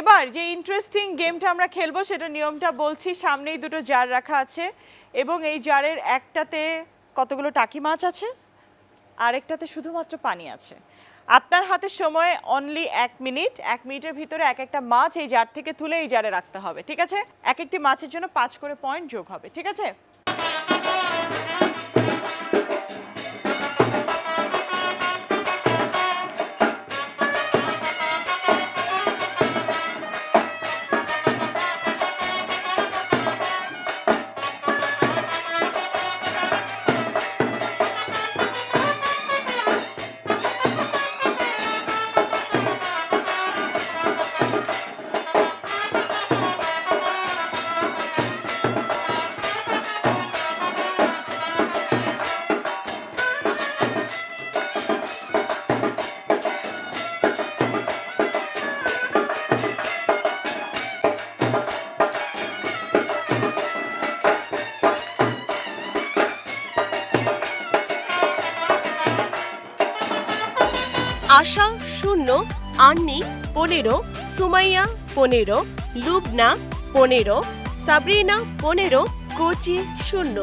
এবার যে ইন্টারেস্টিং গেমটা আমরা খেলব, সেটা নিয়মটা বলছি, সামনেই দুটো জার রাখা আছে এবং এই জারের একটাতে কতগুলো টাকি মাছ আছে, আরেকটাতে শুধুমাত্র পানি আছে। আপনার হাতে সময় অনলি এক মিনিট এক মিনিটের ভিতরে এক একটা মাছ এই জার থেকে তুলে এই জারে রাখতে হবে, ঠিক আছে? এক একটি মাছের জন্য পাঁচ করে পয়েন্ট যোগ হবে, ঠিক আছে? আশা শূন্য আন্নি পনেরো সুমাইয়া পনেরো লুবনা পনেরো সাবরিনা পনেরো কোচি শূন্য।